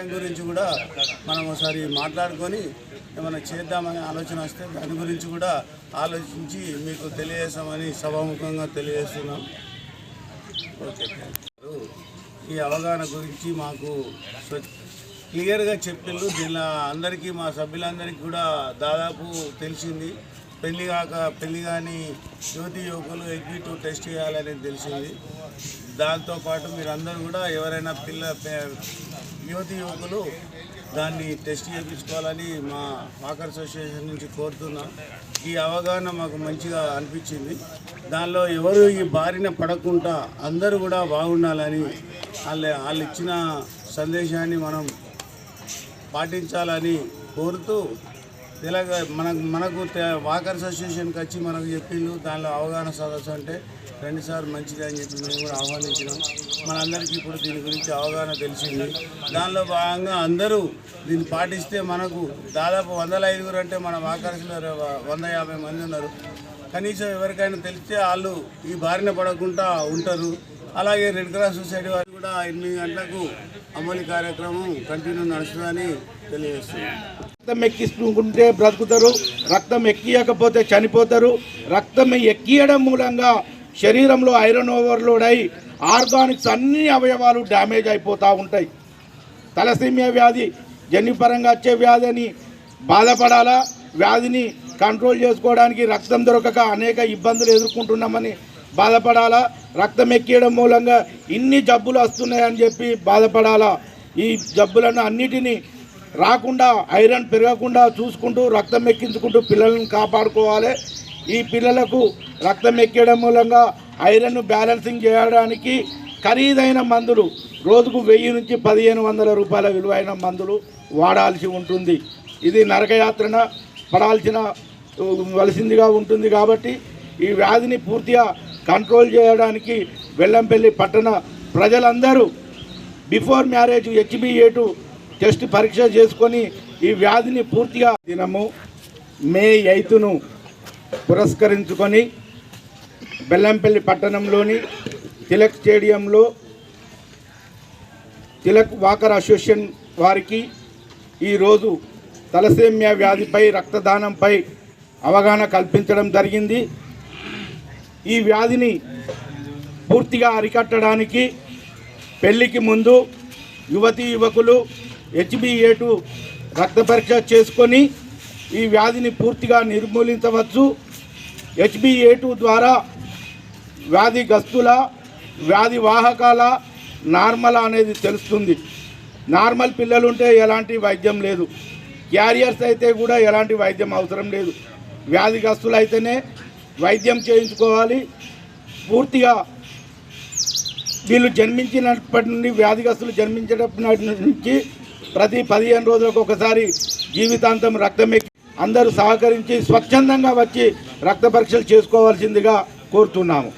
వ్యవసాయం గురించి కూడా మనం ఒకసారి మాట్లాడుకొని ఏమైనా చేద్దామనే ఆలోచన వస్తే దాని గురించి కూడా ఆలోచించి మీకు తెలియజేస్తామని సభాముఖంగా తెలియజేస్తున్నాం. Okay thank you. ఈ అవగాహన గురించి మాకు క్లియర్గా చెప్పిండ్రు. దీనిలో అందరికీ మా సభ్యులందరికీ కూడా దాదాపు తెలిసింది. పెళ్ళి కాక పెళ్ళి కానీ యువతి యువకులు ఎగ్జిక్యూటివ్ టెస్ట్ చేయాలని తెలిసింది. దాంతోపాటు మీరందరూ కూడా ఎవరైనా పిల్ల పే- యువతి యువకులు దాన్ని టెస్ట్ చేయించుకోవాలని మా వాకర్ అసోసియేషన్ నుంచి కోరుతున్నాం. ఈ అవగాహన మాకు మంచిగా అనిపించింది. దానిలో ఎవరు ఈ బారిన పడకుండా అందరూ కూడా బాగుండాలని వాళ్ళ వాళ్ళు ఇచ్చిన సందేశాన్ని మనం పాటించాలని కోరుతూ ఇలాగ మనకు మనకు వాకర్ అసోసియేషన్కి వచ్చి మనకు చెప్పిండు దానిలో అవగాహన సదస్సు అంటే రెండు సార్ మంచిది అని చెప్పి మేము కూడా ఆహ్వానించినాం. మనందరికీ ఇప్పుడు దీని గురించి అవగాహన తెలిసింది. దానిలో భాగంగా అందరూ దీన్ని పాటిస్తే మనకు దాదాపు వందల ఐదుగురు అంటే మన వాకర్స్లో వంద యాభై మంది ఉన్నారు. కనీసం ఎవరికైనా తెలిస్తే వాళ్ళు ఈ బారిన పడకుండా ఉంటారు. అలాగే రెడ్ క్రాస్ సొసైటీ వారు కూడా ఎనిమిది గంటలకు అమలు కార్యక్రమం కంటిన్యూ నడుస్తుందని తెలియజేస్తుంది రక్తం ఎక్కిస్తుంటే బ్రతుకుతారు రక్తం ఎక్కియకపోతే చనిపోతారు రక్తం ఎక్కియడం మూలంగా శరీరంలో ఐరన్ ఓవర్లోడ్ అయి ఆర్గానిక్స్ అన్ని అవయవాలు డ్యామేజ్ అయిపోతూ ఉంటాయి. తలసీమియా వ్యాధి జన్యుపరంగా వచ్చే వ్యాధి అని బాధపడాలా? వ్యాధిని కంట్రోల్ చేసుకోవడానికి రక్తం దొరకక అనేక ఇబ్బందులు ఎదుర్కొంటున్నామని బాధపడాలా? రక్తం ఎక్కియడం మూలంగా ఇన్ని జబ్బులు వస్తున్నాయని చెప్పి బాధపడాలా? ఈ జబ్బులను అన్నిటినీ రాకుండా ఐరన్ పెరగకుండా చూసుకుంటూ రక్తం ఎక్కించుకుంటూ పిల్లలను కాపాడుకోవాలి. ఈ పిల్లలకు రక్తం ఎక్కడం మూలంగా ఐరన్ బ్యాలెన్సింగ్ చేయడానికి ఖరీదైన మందులు రోజుకు వెయ్యి నుంచి పదిహేను వందల రూపాయల విలువైన మందులు వాడాల్సి ఉంటుంది. ఇది నరకయాత్రన పడాల్సిన వలసిందిగా ఉంటుంది కాబట్టి ఈ వ్యాధిని పూర్తిగా కంట్రోల్ చేయడానికి వెల్లంపల్లి పట్టణ ప్రజలందరూ బిఫోర్ మ్యారేజ్ హెచ్బిఏటు టెస్ట్ పరీక్ష చేసుకొని ఈ వ్యాధిని పూర్తిగా దినము మే ఎయిత్ను పురస్కరించుకొని బెల్లంపల్లి పట్టణంలోని తిలక్ స్టేడియంలో తిలక్ వాకర్ అసోసియేషన్ వారికి ఈరోజు తలసేమియా వ్యాధిపై రక్తదానంపై అవగాహన కల్పించడం జరిగింది. ఈ వ్యాధిని పూర్తిగా అరికట్టడానికి పెళ్ళికి ముందు యువతీ యువకులు హెచ్బిఏటు రక్త పరీక్ష చేసుకొని ఈ వ్యాధిని పూర్తిగా నిర్మూలించవచ్చు. హెచ్బిఏటు ద్వారా వ్యాధి గస్తుల వ్యాధి వాహకాల నార్మల్ అనేది తెలుస్తుంది. నార్మల్ పిల్లలు ఉంటే ఎలాంటి వైద్యం లేదు. క్యారియర్స్ అయితే కూడా ఎలాంటి వైద్యం అవసరం లేదు. వ్యాధిగ్రస్తులు అయితేనే వైద్యం చేయించుకోవాలి. పూర్తిగా వీళ్ళు జన్మించినప్పటి నుండి వ్యాధిగ్రస్తులు జన్మించినప్పటి నుంచి ప్రతి పదిహేను రోజులకు ఒకసారి జీవితాంతం రక్తం ఎక్కి అందరూ సహకరించి స్వచ్ఛందంగా వచ్చి రక్త పరీక్షలు చేసుకోవాల్సిందిగా కోరుతున్నాము.